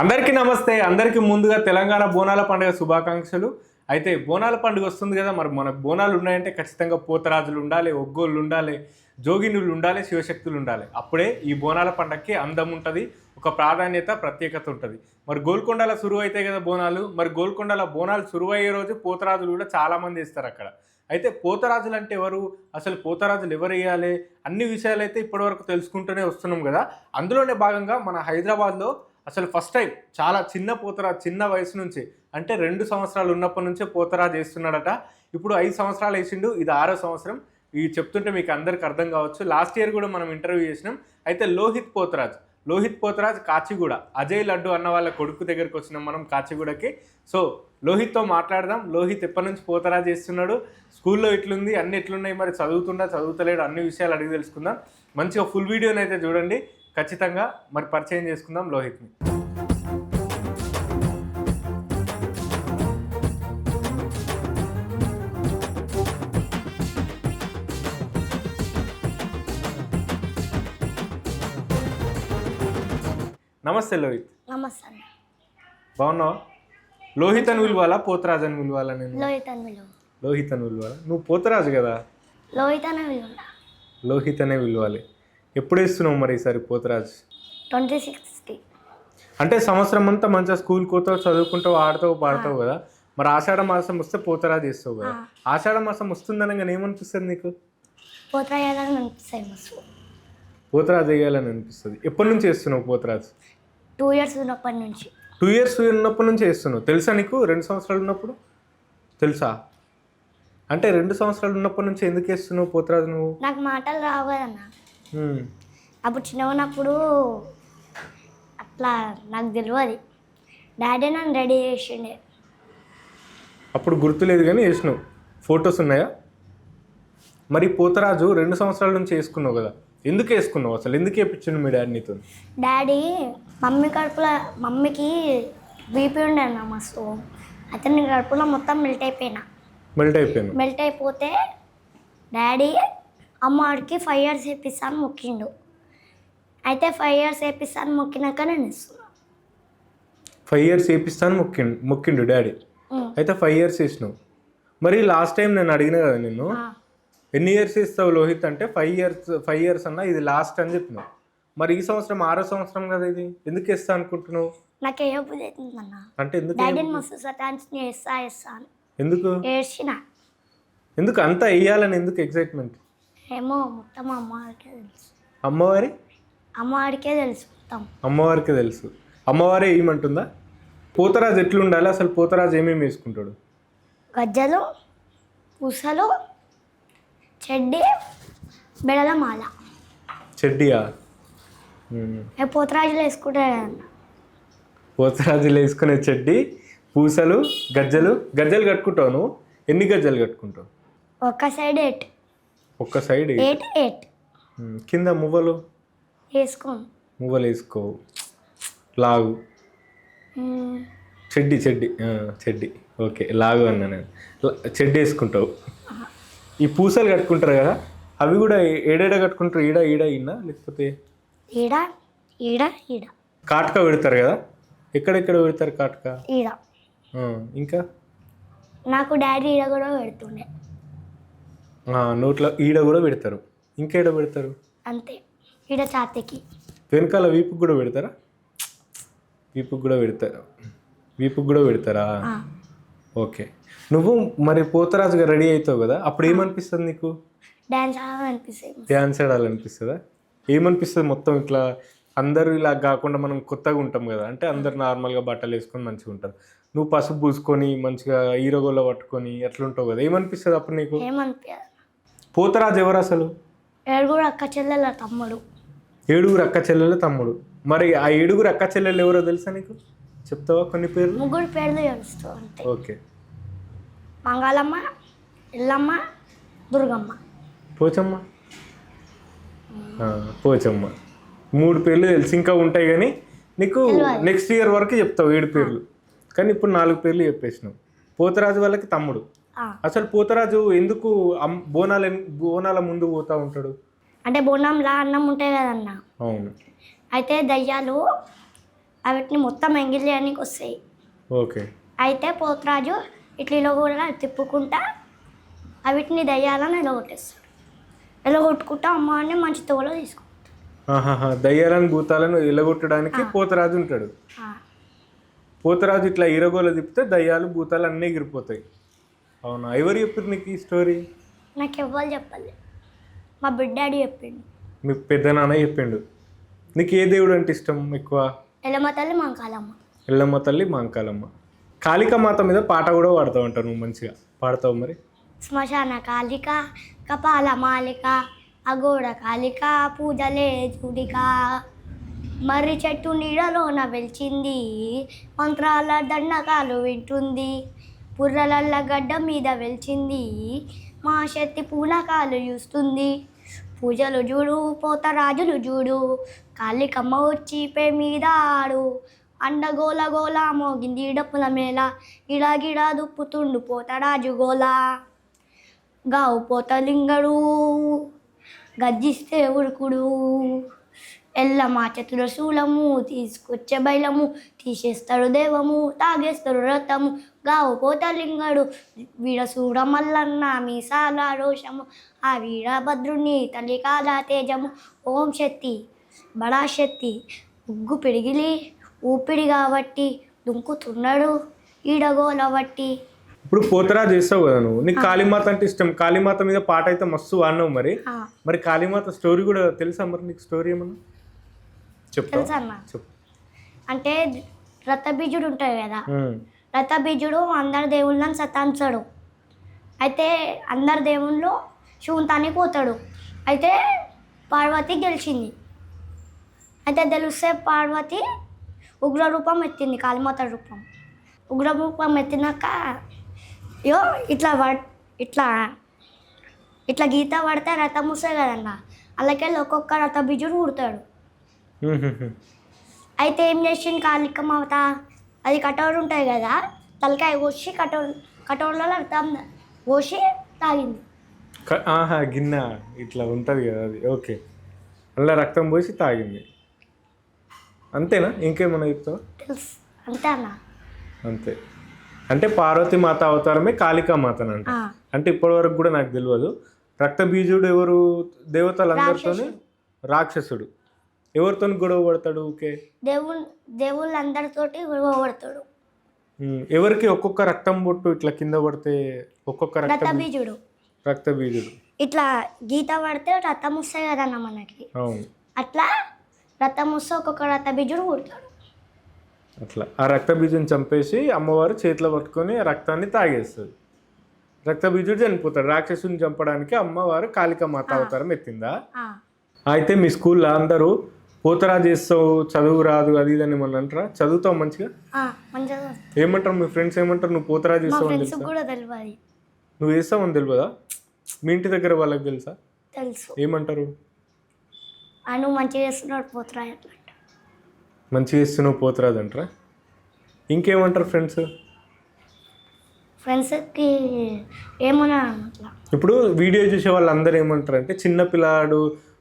అందరికీ నమస్తే. అందరికీ ముందుగా తెలంగాణ బోనాల పండుగ శుభాకాంక్షలు. అయితే బోనాల పండుగ వస్తుంది కదా మరి మనకు బోనాలు ఉన్నాయంటే ఖచ్చితంగా పోతరాజులు ఉండాలి ఒగ్గోళ్ళు ఉండాలి జోగినులు ఉండాలి శివశక్తులు ఉండాలి. అప్పుడే ఈ బోనాల పండగకి అందం ఉంటుంది ఒక ప్రాధాన్యత ప్రత్యేకత ఉంటుంది. మరి గోల్కొండల సురువు అయితే కదా బోనాలు. మరి గోల్కొండల బోనాలు సురువు అయ్యే రోజు పోతరాజులు కూడా చాలామంది ఇస్తారు అక్కడ. అయితే పోతరాజులు అంటే ఎవరు? అసలు పోతరాజులు ఎవరు వేయాలి? అన్ని విషయాలు అయితే ఇప్పటివరకు తెలుసుకుంటూనే వస్తున్నాం కదా. అందులోనే భాగంగా మన హైదరాబాద్లో అసలు ఫస్ట్ టైం చాలా చిన్న పోతరా చిన్న వయసు నుంచి. అంటే రెండు సంవత్సరాలు ఉన్నప్పటి నుంచే పోతరా చేస్తున్నాడట. ఇప్పుడు ఐదు సంవత్సరాలు వేసిండు ఇది ఆరో సంవత్సరం. ఇవి చెప్తుంటే మీకు అందరికి అర్థం కావచ్చు. లాస్ట్ ఇయర్ కూడా మనం ఇంటర్వ్యూ చేసినాం. అయితే లోహిత్ పోతరాజ్ లోహిత్ పోతరాజ్ కాచిగూడ అజయ్ లడ్డు అన్న వాళ్ళ కొడుకు దగ్గరికి వచ్చినాం మనం కాచిగూడకి. సో లోహిత్తో మాట్లాడదాం. లోహిత్ ఎప్పటి నుంచి పోతరాజ్ చేస్తున్నాడు? స్కూల్లో ఎట్లుంది? అన్ని ఎట్లున్నాయి? మరి చదువుతుండా చదువుతలేడు? అన్ని విషయాలు అడిగి తెలుసుకుందాం. మంచిగా ఫుల్ వీడియోని అయితే చూడండి. ఖచ్చితంగా మరి పరిచయం చేసుకుందాం లోహిత్ని. నమస్తే లోహిత్. నమస్తే బాగున్నావా? లోహిత్ అని పిలవాలా పోతరాజ్ అని పిలవాలా నేను? లోహిత్ అని విలువ. లోహిత్ అని పిలవాలా నువ్వు పోతరాజు కదా? లోహిత్ అనే విలువ. లోహిత్ అనే పిలవాలి ఎప్పుడు వేస్తున్నావు మరి ఈసారి పోతరాజ్? ట్వంటీ సిక్స్కి. అంటే సంవత్సరం అంతా మంచిగా స్కూల్కి పోతావు చదువుకుంటావు ఆడతావు పాడతావు కదా? మరి ఆషాఢ మాసం వస్తే పోతరాజు చేస్తావు కదా? ఆషాఢ మాసం వస్తుందనగా ఏమనిపిస్తుంది నీకు? పోతాయాలని అనిపిస్తాయి మస్తు. పోతరాజు వేయాలని అనిపిస్తుంది. ఎప్పటి నుంచి వేస్తున్నావు పోతరాజు? టూ ఇయర్స్ ఉన్నప్పటి నుంచి. టూ ఇయర్స్ ఉన్నప్పటి నుంచి వేస్తున్నావు తెలుసా నీకు? రెండు సంవత్సరాలు ఉన్నప్పుడు? తెలుసా? అంటే రెండు సంవత్సరాలు ఉన్నప్పటి నుంచి ఎందుకు వేస్తున్నావు పోతరాజు నువ్వు? నాకు మాటలు రావు కదన్న హ్మ్. అప్పుడు చిన్న ఉన్నప్పుడు అట్లా నాకు తెలియదు డాడీ నన్ను రెడీ చేసిండే. అప్పుడు గుర్తులేదు కానీ వేసినావు ఫొటోస్ ఉన్నాయా? మరి పోతరాజు రెండు సంవత్సరాల నుంచి వేసుకున్నావు కదా. ఎందుకు వేసుకున్నావు అసలు? ఎందుకు వేయించిండు మీ డాడీ నీతో డాడీ మమ్మీ కడుపులో మమ్మీకి బీపీ ఉండే అన్న మస్తు. అతని కడుపులో మొత్తం మెల్ట్ అయిపోయినా. మెల్ట్ అయిపోయాను మెల్ట్ అయిపోతే డాడీ అమ్మవాడికి ఫైవ్ ఇయర్స్ వేపిస్తాను మొక్కిండు. అయితే ఫైవ్ ఇయర్స్ వేపిస్తాను మొక్కినాక నేను ఇస్తున్నా ఫైవ్ ఇయర్స్ వేపిస్తాను మొక్కిండు మొక్కిండు డాడీ. అయితే ఫైవ్ ఇయర్స్ వేసినావు మరి లాస్ట్ టైం నేను అడిగిన కదా నిన్ను. ఎన్ని ఇయర్స్ ఇస్తావు లోహిత్ అంటే ఫైవ్ ఇయర్స్ ఫైవ్ ఇయర్స్ అన్నా ఇది లాస్ట్ అని చెప్పినావు. మరి ఈ సంవత్సరం ఆరో సంవత్సరం కదా ఇది? ఎందుకు ఇస్తా అనుకుంటున్నావు? నాకు ఏ బుద్ధి అవుతుందన్న అంటే ఎందుకు డాడీని మస్తు అని. ఎందుకు? ఏడ్చిన. ఎందుకు అంత వేయాలని ఎందుకు ఎగ్జైట్మెంట్ ఏమో మొత్తం అమ్మవారికే తెలుసు. అమ్మవారి? అమ్మవారికే తెలుసు మొత్తం. అమ్మవారికి తెలుసు. అమ్మవారే ఏమంటుందా? పోతరాజు ఎట్లుండాలి? అసలు పోతరాజు ఏమేమి వేసుకుంటాడు? గజ్జలు పూసలు చెడ్డి బెడల మాల చెడ్డియా? ఉమ్. ఏ పోతరాజులు పోతరాజులు వేసుకునే చెడ్డి పూసలు గజ్జలు. గజ్జలు కట్టుకుంటావు నువ్వు? ఎన్ని గజ్జలు కట్టుకుంటావు? ఒక్క సైడ్ ఎయిట్ ఒక్క సైడ్ ఎయిట్ ఎయిట్. కింద మువ్వలు? వేసుకోను మువ్వలు వేసుకోవు లాగు. చెడ్డి చెడ్డి. చెడ్డి. ఓకే లాగు అన్నా నేను. చెడ్డి వేసుకుంటావు. ఈ పూసలు కట్టుకుంటారు కదా అవి కూడా ఏడేడ కట్టుకుంటారు? ఈడ ఈడ ఈడ లేకపోతే? ఈడ ఈడ ఈడ. కాటక పెడతారు కదా? ఎక్కడెక్కడ పెడతారు కాటక? ఈడ. ఇంకా? నాకు డాడీ ఈడ కూడా పెడుతుండే. నోట్లో ఈడ కూడా పెడతారు. ఇంకా ఈడ పెడతారు? అంతే. ఈడ ఛాతీకి వెనకాల వీపుకి కూడా పెడతారా? వీపుకి కూడా పెడతారు వీపుకి కూడా పెడతారా? ఓకే. నువ్వు మరి పోతరాజుగా రెడీ అవుతావు కదా అప్పుడు ఏమనిపిస్తుంది నీకు? డాన్స్ ఆడాలని అనిపిస్తాయి డ్యాన్స్ ఆడాలనిపిస్తుందా? ఏమనిపిస్తుంది మొత్తం ఇట్లా అందరూ ఇలా కాకుండా మనం కొత్తగా ఉంటాం కదా అంటే అందరు నార్మల్గా బట్టలు వేసుకొని మంచిగా ఉంటారు. నువ్వు పసుపు పూసుకొని మంచిగా హీరోగోలో పట్టుకొని ఎట్లుంటావు కదా ఏమనిపిస్తుంది అప్పుడు నీకు? ఏమనిపించదు పోతరాజు ఎవరు అసలు? ఏడుగురు అక్క చెల్లెల తమ్ముడు. ఏడుగురు అక్క చెల్లెల తమ్ముడు. మరి ఆ ఏడుగురు అక్క చెల్లెలు ఎవరో తెలుసా నీకు? చెప్తావా కొన్ని పేర్లు? ముగ్గురు పేర్లు తెలుస్తూ ఓకే. మంగాళమ్మ ఎల్లమ్మ దుర్గమ్మ. పోచమ్మ? పోచమ్మ. మూడు పేర్లు తెలిసి ఇంకా ఉంటాయి కానీ నీకు నెక్స్ట్ ఇయర్ వరకు చెప్తావు ఏడు పేర్లు. కానీ ఇప్పుడు నాలుగు పేర్లు చెప్పేసినావు. పోతరాజు వాళ్ళకి తమ్ముడు. అసలు పోతరాజు ఎందుకు బోనాల బోనాల ముందు పోతా ఉంటాడు? అంటే బోనంలా అన్నం ఉంటాయి కదన్న అవును. అయితే దయ్యాలు వాటిని మొత్తం ఎంగిల్ చేయడానికి వస్తాయి. ఓకే. అయితే పోతరాజు ఇట్లా ఇలా కూడా తిప్పుకుంటా వీటిని దయ్యాలని ఎలగొట్టేస్తాడు ఎలగొట్టుకుంటా అమ్మవారిని మంచి తోలో తీసుకుంటాడు. దయ్యాలను భూతాలను ఎలగొట్టడానికి పోతరాజు ఉంటాడు. పోతరాజు ఇట్లా ఇరగోల తిప్పితే దయ్యాలు భూతాలు అన్నీ ఎగిరిపోతాయి. అవునా? ఎవరు చెప్పారు నీకు ఈ స్టోరీ? నాకు ఎవ్వరు చెప్పాలి. మా బిడ్డాడి చెప్పిండు. మీ పెద్ద నాన్న చెప్పిండు. నీకు ఏ దేవుడు అంటే ఇష్టం ఎక్కువ? ఎలమ తల్లి మంకాలమ్మ. ఎల్లమ్మ తల్లి మాంకాలమ్మ. కాళికామాత మీద పాట కూడా పాడతావు అంటావు నువ్వు మంచిగా. పాడతావు మరి? శ్మశాన కాళిక కపాల మాలిక అగోడ కాళిక పూజలే చూడిక మర్రి చెట్టు నీడలోన వెలిచింది మంత్రాల దండకాలు వింటుంది. పుర్రలల్ల గడ్డ మీద వెలిచింది. మా శక్తి పూనకాలు చూస్తుంది. పూజలు చూడు పోతరాజులు చూడు. కాళికమ్మ వచ్చి పే మీద ఆడు. అండగోల గోల మోగింది డప్పుల మేళ. గిడ దుప్పుతుండు పోతరాజు గోలా గావు పోతలింగడు గజ్జిస్తే ఉరుకుడు ఎల్లమ్మ చేతుల శూలము తీసుకొచ్చే బైలము తీసేస్తాడు దేవము తాగేస్తాడు రథము గావు పోతలింగడు వీడ మల్లన్న మీసాల రోషము ఆ వీరభద్రుని తల్లికాల తేజము ఓం శక్తి బడా శక్తి ఉగ్గు పిడిగిలి ఊపిరి కాబట్టి దుంకుతున్నాడు ఈడగోల బట్టి ఇప్పుడు పోతరాజు చేస్తావు కదా నువ్వు? నీకు కాళీమాత అంటే ఇష్టం. కాళీమాత మీద పాట అయితే మస్తు వాడినావు మరి. మరి కాళీమాత స్టోరీ కూడా తెలుసా మరి నీకు స్టోరీ ఏమన్నా? తెలుసా అన్న అంటే రథబీజుడు ఉంటుంది కదా. రథబీజుడు అందరి దేవుళ్ళని సతాంచాడు అయితే అందరి దేవుళ్ళు శివుతానికి పోతాడు అయితే పార్వతి గెలిచింది. అయితే తెలిస్తే పార్వతి ఉగ్ర రూపం ఎత్తింది కాళీమాత రూపం. ఉగ్ర రూపం ఎత్తినాక యో ఇట్లా ఇట్లా ఇట్లా గీత పడితే రథం వస్తుంది కదన్న. అలాగే ఒక్కొక్క ఉమ్, ఉమ్, ఉమ్. అయితే ఏం చేసింది కాళిక మాత అది కటోరు ఉంటుంది కదా తలకాయ కోసి కటోరు కటోరులో అర్థం కోసి తాగింది. ఆహా గిన్నె ఇట్లా ఉంటుంది కదా అది. ఓకే. అలా రక్తం పోసి తాగింది. అంతేనా? ఇంకేమన్నా చెప్తావా? తెలుసు. అంతే. అంటే పార్వతి మాత అవతారమే కాళికా మాతను అంట. ఆ, అంటే ఇప్పటి వరకు కూడా నాకు తెలియదు రక్తబీజుడు ఎవరు? దేవతలందరితోని రాక్షసుడు. ఎవరితో గొడవ పడతాడు ఓకే దేవుడు దేవుళ్ళందరితోటి గొడవపడతాడు ఉమ్, ఎవరికి ఒక్కొక్క రక్తం బొట్టు ఇట్లా కింద పడితే ఒక్కొక్క రక్త రథబీజుడు రక్తబీజుడు. ఇట్లా గీత పడితే రథం వస్తాయి కదన్న మనకి. అవును. అట్లా రథం వస్తే ఒక్కొక్క రథబీజుడు పుడతాడు. అట్లా. ఆ రక్తబీజం చంపేసి అమ్మవారు చేతిలో పట్టుకొని రక్తాన్ని తాగేస్తుంది రక్తబీజుడు చనిపోతాడు. రాక్షసుని చంపడానికి అమ్మవారు కాళికా మాత అవతారం ఎత్తిందా? అయితే మీ స్కూల్లో అందరూ పోతరా చేస్తావు? చదువు రాదు అది ఇది అని మన అంటారా? చదువుతావు మంచిగా? మంచిగా ఏమంటారు? మీ ఫ్రెండ్స్ ఏమంటారు? నువ్వు పోతరా చేస్తావు అని తెలుసా? కూడా తెలియదు నువ్వు చేస్తావని తెలియదా మీ ఇంటి దగ్గర వాళ్ళకి తెలుసా? తెలుసు. ఏమంటారు? అను మంచిగా చేస్తున్నాడు పోతురా మంచిగా చేస్తున్నావు పోతరాదు అంటారా? ఇంకేమంటారు ఫ్రెండ్స్? ఫ్రెండ్స్కి ఏమన్నా ఇప్పుడు వీడియో చూసే వాళ్ళందరూ ఏమంటారు అంటే చిన్న పిల్లాడు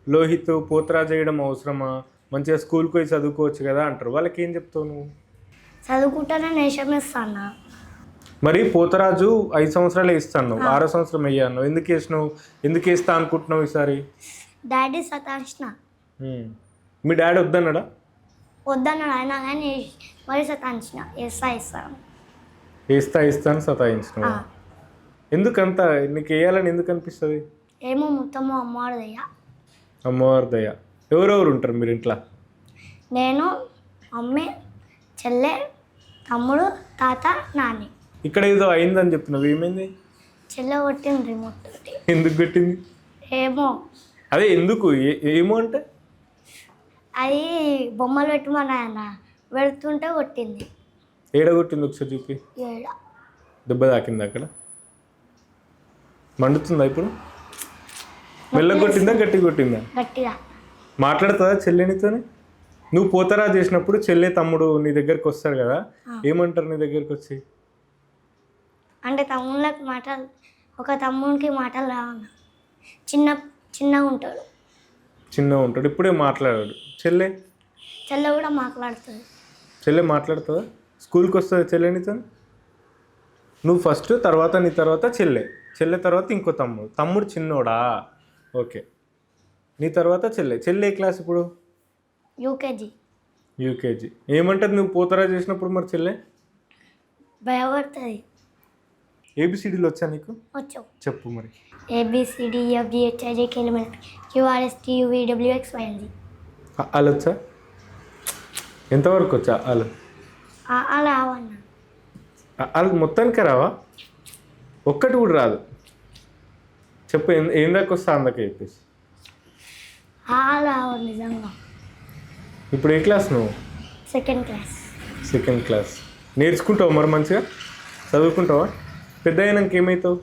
లోహిత్ పోతరా చేయడం అవసరమా? మంచిగా స్కూల్కి పోయి చదువుకోవచ్చు కదా అంటారు. వాళ్ళకి ఏం చెప్తావు నువ్వు? చదువుకుంటేనే నేషం ఇస్తాను మరి పోతరాజు ఐదు సంవత్సరాలే ఇస్తాను ఆరో సంవత్సరం అయ్యాను ఎందుకు వేసినావు ఎందుకు వేస్తా అనుకుంటున్నావు ఈసారి? డాడీ సతాంచిన. మీ డాడీ వద్దన్నాడా? వద్దన్నాడు. ఆయన కానీ మరి సతాంచిన ఇస్తా ఇస్తాను ఇస్తా సతాయించినావు? ఆ, ఎందుకంత? నీకు వేయాలని ఎందుకు అనిపిస్తుంది? ఏమో మొత్తము అమ్మవాడిదయ్యా అమ్మవారి దయ. ఎవరెవరు ఉంటారు మీరు ఇంట్లో? నేను మమ్మీ చెల్లె తమ్ముడు తాత నాని. ఇక్కడ ఏదో అయిందని చెప్తున్నావు. ఏమైంది? చెల్లె కొట్టింది రిమోట్ ఎందుకు పెట్టింది ఏమో. అదే ఎందుకు? ఏ- ఏమో అంటే? అది బొమ్మలు పెట్టమని ఆయన పెడుతుంటే కొట్టింది. ఏడ కొట్టింది ఒకసారి చూపి. ఏడ? దెబ్బ తాకింది అక్కడ. మండుతుందా ఇప్పుడు? మెల్ల కొట్టిందా గట్టి కొట్టిందా? గట్టిగా. మాట్లాడుతుందా చెల్లెనితోని నువ్వు పోతరా చేసినప్పుడు చెల్లె తమ్ముడు నీ దగ్గరికి వస్తారు కదా? ఏమంటారు నీ దగ్గరికి వచ్చి? అంటే తమ్ముళ్ళకి మాటలు ఒక తమ్మునికి మాటలు రావన్న. చిన్న చిన్నగా ఉంటాడు. చిన్నగా ఉంటాడు ఇప్పుడే మాట్లాడాడు. చెల్లె? చెల్లె కూడా మాట్లాడుతుంది. చెల్లె మాట్లాడుతుందా? స్కూల్కి వస్తుంది చెల్లె నీతో నువ్వు ఫస్ట్ తర్వాత నీ తర్వాత చెల్లె. చెల్లె తర్వాత ఇంకో తమ్ముడు. తమ్ముడు చిన్నోడా? ఓకే. నీ తర్వాత చెల్లె. చెల్లె క్లాస్ ఇప్పుడు? యూకేజీ. యూకేజీ. ఏమంటది నువ్వు పోతరా చేసినప్పుడు మరి చెల్లె? భయపడుతుంది. ఏబిసిడీలు వచ్చా నీకు? వచ్చావు. చెప్పు మరి. A B C D F G H I J K L M N Q R S T U V W X Y L Z. అలా వచ్చా? ఎంతవరకు వచ్చా అలా? అలా అవన్నా అలా మొత్తానికి రావా? ఒక్కటి కూడా రాదు. చెప్పు ఏం దాకా వస్తా అందకే చెప్పేసి? నిజంగా. ఇప్పుడు ఏ క్లాస్ నువ్వు? సెకండ్ క్లాస్ సెకండ్ క్లాస్ నేర్చుకుంటావు మరి మంచిగా? చదువుకుంటావా? పెద్ద అయినాక ఏమవుతావు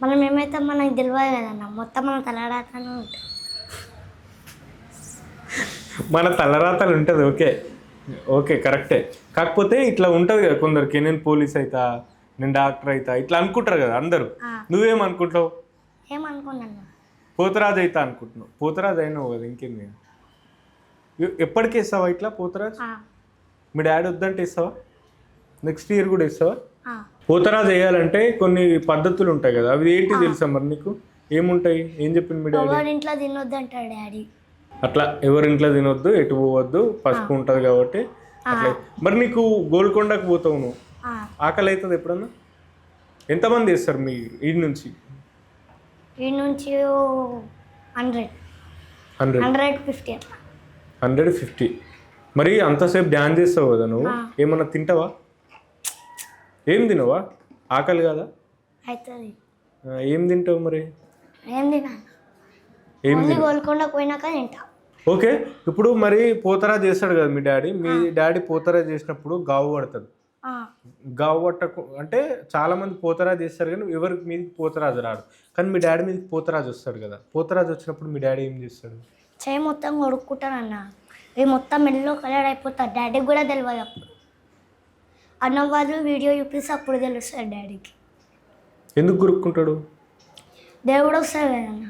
మనం ఏమైతే మనకు తెలియదు కదన్న. మొత్తం మనం తలడాతనే ఉంటుంది మన తలరాతలు ఉంటుంది ఓకే. ఓకే కరెక్టే. కాకపోతే ఇట్లా ఉంటుంది కదా కొందరికి నేను పోలీస్ అవుతా నేను డాక్టర్ అవుతా ఇట్లా అనుకుంటారు కదా అందరూ. ఆ. ఏమనుకున్నాను? పోతరాజు అవుతా అనుకుంటున్నావు. పోతరాజు అయినావు కదా ఇంకేంది? ఎప్పటికి ఇస్తావా ఇట్లా పోతరాజు? మీ డాడీ వద్దంటే ఇస్తావా నెక్స్ట్ ఇయర్ కూడా ఇస్తావా. పోతరాజు వేయాలంటే కొన్ని పద్ధతులు ఉంటాయి కదా. అవి ఏంటి తెలుసా మరి నీకు? ఏముంటాయి? ఏం చెప్పింది మీ డాడీ? ఇంట్లో తినొద్దు అంటాడు డాడీ. అట్లా ఎవరింట్లో తినొద్దు ఎటు పోవద్దు పసుపు ఉంటుంది కాబట్టి అట్లా. మరి నీకు గోల్కొండకు పోతావు నువ్వు? ఆకలి అవుతుంది ఎప్పుడన్నా? ఎంతమంది వేస్తారు మీ ఈ నుంచి? ఈ నుంచి హండ్రెడ్. హండ్రెడ్. Hundred fifty. అట్లా హండ్రెడ్ ఫిఫ్టీ. మరి అంతసేపు డ్యాన్స్ చేస్తావు కదా నువ్వు? ఏమన్నా తింటావా? ఏం తినవా? ఆకలి కదా? అవుతుంది ఏం తింటావు మరి? ఏం తినాలి ఏం గోల్కొండ పోయినాక తింటా. ఓకే. ఇప్పుడు మరి పోతరా చేస్తాడు కదా మీ డాడీ. మీ డాడీ పోతరా చేసినప్పుడు గావు పడతాడు ఆ, గావు పట్టకు అంటే చాలా మంది పోతరాజు చేస్తారు కానీ ఎవరికి మీదకి పోతరాజు రాడు. కానీ మీ డాడీ మీదకి పోతరాజు వస్తాడు కదా. పోతరాజు వచ్చినప్పుడు మీ డాడీ ఏం చేస్తాడు? చేయి మొత్తం కొడుక్కుంటానన్న ఇవి మొత్తం మెల్లో కలర్ అయిపోతారు డాడీకి కూడా తెలియదు అప్పుడు. అన్న వాళ్ళు వీడియో చూపిస్తే అప్పుడు తెలుస్తుంది డాడీకి. ఎందుకు గురుక్కుంటాడు దేవుడు వస్తాడు కదన్న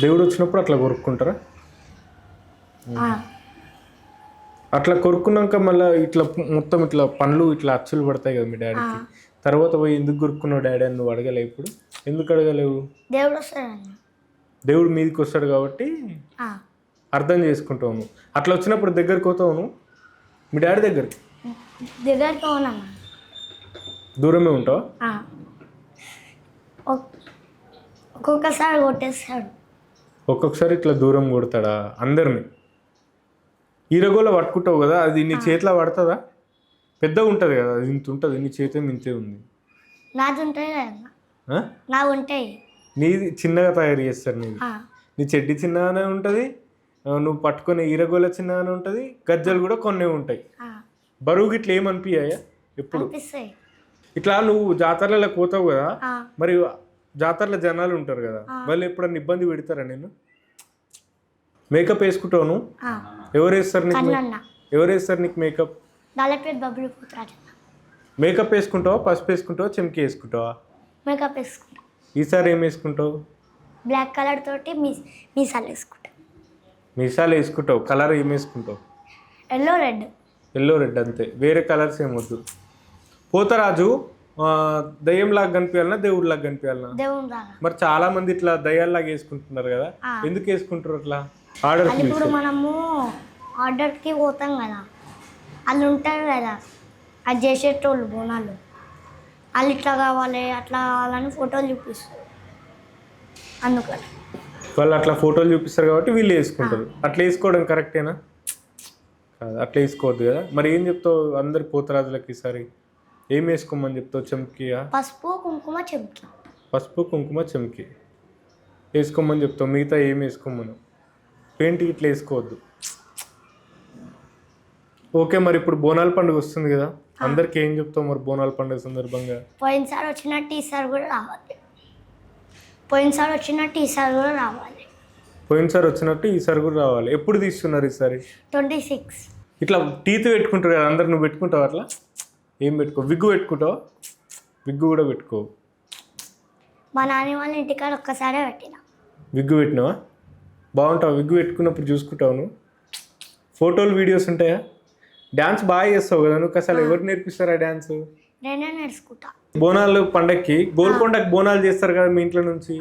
దేవుడు వచ్చినప్పుడు అట్లా కొరుక్కుంటారా అట్లా కొరుక్కున్నాక మళ్ళీ ఇట్లా మొత్తం ఇట్లా పండ్లు ఇట్లా అచ్చులు పడతాయి కదా మీ డాడీకి. తర్వాత పోయి ఎందుకు కొరుక్కున్నావు డాడీ అని నువ్వు అడగలే ఇప్పుడు? ఎందుకు అడగలేవు? దేవుడు దేవుడు మీదకి వస్తాడు కాబట్టి అర్థం చేసుకుంటావు అట్లా వచ్చినప్పుడు దగ్గరికి పోతావు నువ్వు? మీ డాడీ దగ్గరికి? దూరమే ఉంటావా? ఒక్కొక్కసారి కొట్టేస్తాడు. ఒక్కొక్కసారి ఇట్లా దూరం కొడతాడా? అందరిని. ఈరగోల పట్టుకుంటావు కదా అది నీ చేతిలో పడుతుందా? పెద్దగా ఉంటుంది కదా అది ఇంత ఉంటుంది నీ చేతి ఇంతే ఉంది. నాది ఉంటాయి? నావి ఉంటాయి. నీది చిన్నగా తయారు చేస్తారు నీది. నీ చెడ్డి చిన్నగానే ఉంటుంది నువ్వు పట్టుకునే ఈరగోల చిన్నగానే ఉంటుంది గజ్జలు కూడా కొన్ని ఉంటాయి. ఆ, బరువుకి ఇట్లా ఏమనిపించాయా ఎప్పుడు? ఇట్లా నువ్వు జాతరలకు పోతావు కదా మరి జాతరలో జనాలు ఉంటారు కదా వాళ్ళు ఎప్పుడన్నా ఇబ్బంది పెడతారా నేను మేకప్ వేసుకుంటావు. ఎవరు వేస్తారు నీకు ఎవరు వేస్తారు నీకు మేకప్? మేకప్ వేసుకుంటావా? పసుపు వేసుకుంటావా? చెంకి వేసుకుంటావా? మేకప్ వేసుకుంటా. ఈసారి ఏం వేసుకుంటావు? బ్లాక్ కలర్ తోటి మీసాలు వేసుకుంటా. మీసాలు వేసుకుంటావు. కలర్ ఏం వేసుకుంటావు? Yellow red. ఎల్లో రెడ్ అంతే. వేరే కలర్స్ ఏమొద్దు పోతరాజు దయ్యంలాగా కనిపించాలన్నా దేవుడిలాగా కనిపించాలన్నా మరి చాలా మంది ఇట్లా దయ్యాల్లాగా వేసుకుంటున్నారు కదా. ఎందుకు వేసుకుంటారు అట్లా? ఆర్డర్ అది ఇప్పుడు మనము ఆర్డర్కి పోతాం కదా వాళ్ళు ఉంటారు కదా అది చేసేటోళ్ళు బోనాలు. వాళ్ళు ఇట్లా కావాలి అట్లా కావాలని ఫోటోలు చూపిస్తారు. అందుకని. వాళ్ళు అట్లా ఫోటోలు చూపిస్తారు కాబట్టి వీళ్ళు వేసుకుంటారు. అట్లా వేసుకోవడం కరెక్టేనా? కాదు అట్లా వేసుకోవద్దు కదా. మరి ఏం చెప్తావు అందరి పోతరాజులకి ఈసారి? ఏం వేసుకోమని చెప్తావు చెంకియా పసుపు కుంకుమ చెంకి పసుపు కుంకుమ చెంకి వేసుకోమని చెప్తావు. మిగతా ఏం వేసుకోమను? పెయింట్ ఇట్లా వేసుకోవద్దు. ఓకే మరి ఇప్పుడు బోనాల పండుగ వస్తుంది కదా అందరికి ఏం చెప్తావు మరి బోనాల పండుగ సందర్భంగా? పోయినసారి వచ్చినట్టు ఈసారి కూడా రావాలి. పోయినసారి వచ్చినట్టు ఈసారి కూడా రావాలి. పోయినసారి వచ్చినట్టు ఈసారి కూడా రావాలి. ఎప్పుడు తీస్తున్నారు ఈసారి ట్వంటీ సిక్స్. ఇట్లా టీత్ పెట్టుకుంటారు కదా అందరు నువ్వు పెట్టుకుంటావు అట్లా? ఏం పెట్టుకో విగ్గు పెట్టుకుంటావా? విగ్గు కూడా పెట్టుకో మా నాని వాళ్ళ ఇంటికాడ ఒక్కసారే పెట్టిన. విగ్గు పెట్టినావా? బాగుంటావు విగ్గు పెట్టుకున్నప్పుడు చూసుకుంటావు ఫోటోలు వీడియోస్ ఉంటాయా? డ్యాన్స్ బాగా చేస్తావు కదా నువ్వు అసలు ఎవరు నేర్పిస్తారా డ్యాన్స్ నేనే నేర్చుకుంటా. బోనాలు పండక్కి గోల్కొండకి బోనాలు చేస్తారు కదా మీ ఇంట్లో నుంచి?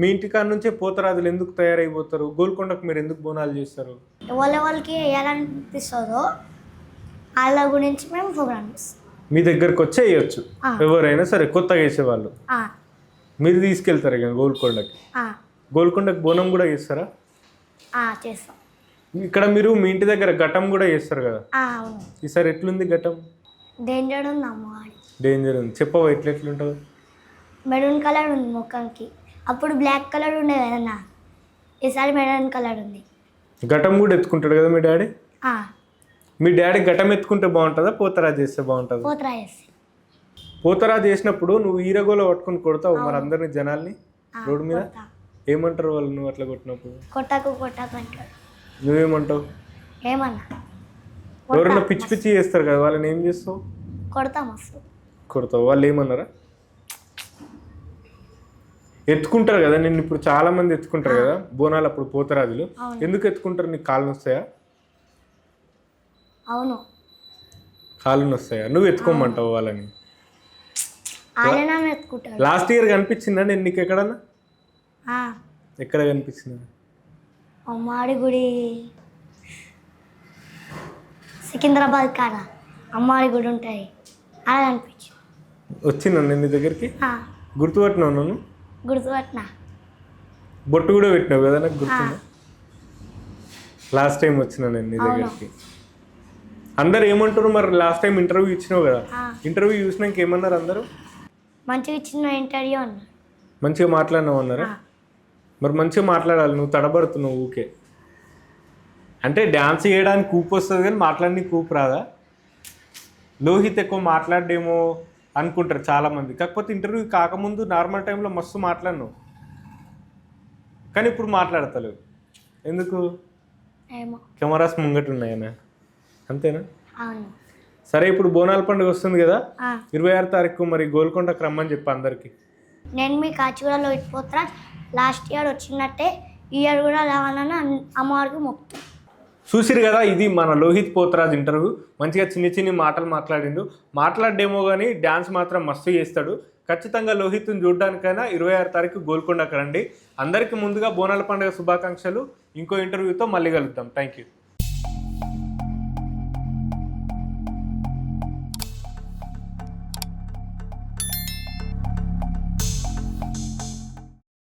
మీ ఇంటికాడ నుంచే పోతరాజులు ఎందుకు తయారైపోతారు? గోల్కొండకు మీరు ఎందుకు బోనాలు చేస్తారు? ఎవరి వాళ్ళకి వేయాలనిపిస్తుందో వాళ్ళ గురించి మేము ప్రోగ్రామ్స్ మీ దగ్గరకు వచ్చే వేయచ్చు. ఎవరైనా సరే కొత్తగా వేసేవాళ్ళు. మీరు తీసుకెళ్తారు ఇక గోల్కొండకి గోల్కొండకి బోనం కూడా చేస్తారా? చేస్తాం. ఇక్కడ మీరు మీ ఇంటి దగ్గర ఘటం కూడా చేస్తారు కదా? ఆ, అవును. ఈసారి ఎట్లుంది ఘటం? డేంజర్ ఉంది అమ్మవాడి డేంజర్ ఉంది. చెప్పవా ఎట్లా ఎట్లుంటుందో? మెరూన్ కలర్ ఉంది ముఖంకి. అప్పుడు బ్లాక్ కలర్ ఉండే కదన్నా ఈసారి మెరూన్ కలర్ ఉంది. ఘటం కూడా ఎత్తుకుంటాడు కదా మీ డాడీ? ఆ, మీ డాడీ ఘటం ఎత్తుకుంటే బాగుంటుందా? పోతరాజు చేస్తే బాగుంటుందా? పోతరా వేసి పోతరాజు చేసినప్పుడు నువ్వు ఈరగోలో పట్టుకొని కొడతావు మరి అందరిని జనాల్ని? ఆ, రోడ్డు మీద. ఏమంటారు వాళ్ళు నువ్వు అట్లా కొట్టినప్పుడు? కొట్టకు కొట్టకు అంటాడు. నువ్వేమంటావు? ఏమన్నా? ఎవరైనా పిచ్చి పిచ్చి చేస్తారు కదా వాళ్ళని ఏం చేస్తావు? కొడతా మస్తు. కొడతావు వాళ్ళు ఏమన్నారా? ఎత్తుకుంటారు కదా నిన్ను ఇప్పుడు చాలా మంది ఎత్తుకుంటారు కదా బోనాలు అప్పుడు పోతరాజులు. ఎందుకు ఎత్తుకుంటారు? నీకు కాళ్ళు వస్తాయా అవును. కాళ్ళు వస్తాయా నువ్వు ఎత్తుకోమంటావు వాళ్ళని. లాస్ట్ ఇయర్ కనిపించిందా నేను నీకు ఎక్కడన్నా? ఎక్కడ కనిపించిందా అమ్మవాడి గుడి. సికింద్రాబాద్ కాడ అమ్మవాడి గుడి ఉంటుంది. అలా అనిపించు వచ్చినా నేను నీ దగ్గరికి? గుర్తుపట్టినావు నన్ను? గుర్తుపట్టిన. బొట్టు కూడా పెట్టినావు కదా నాకు గుర్తుందా లాస్ట్ టైం వచ్చిన నేను నీ దగ్గరికి. అందరు ఏమంటారు మరి? లాస్ట్ టైం ఇంటర్వ్యూ ఇచ్చినావు కదా. ఇంటర్వ్యూ చూసినాక ఏమన్నారు అందరూ? మంచిగా ఇచ్చిన ఇంటర్వ్యూ అన్న మంచిగా మాట్లాడినావు అన్నారా? మరి మంచిగా మాట్లాడాలి నువ్వు తడబడుతున్నావు ఊకే అంటే డ్యాన్స్ చేయడానికి కూపు వస్తుంది కానీ మాట్లాడి కూపు రాదా? లోహిత్ ఎక్కువ మాట్లాడేమో అనుకుంటారు చాలామంది. కాకపోతే ఇంటర్వ్యూ కాకముందు నార్మల్ టైంలో మస్తు మాట్లాడినావు. కానీ ఇప్పుడు మాట్లాడతలేవు. ఎందుకు? కెమెరాస్ ముంగట ఉన్నాయనా. అంతేనా? సరే ఇప్పుడు బోనాల పండుగ వస్తుంది కదా? ఇరవై ఆరు తారీఖు మరి గోల్కొండకు రమ్మని చెప్పి అందరికి. నేను మీ కాచిగూడలో ఇట్టిపోతున్నా లాస్ట్ ఇయర్ వచ్చినట్టే ఈ ఇయర్ కూడా రావాలని అమ్మవారికి మొక్కుతాం. చూసిరు కదా ఇది మన లోహిత్ పోతరాజ్ ఇంటర్వ్యూ. మంచిగా చిన్ని చిన్ని మాటలు మాట్లాడిండు. మాట్లాడేమో కానీ డ్యాన్స్ మాత్రం మస్తు చేస్తాడు. ఖచ్చితంగా లోహిత్ని చూడడానికైనా ఇరవై ఆరు తారీఖు గోల్కొండకు రండి అందరికీ ముందుగా బోనాల పండుగ శుభాకాంక్షలు. ఇంకో ఇంటర్వ్యూతో మళ్ళీ కలుద్దాం. Thank you.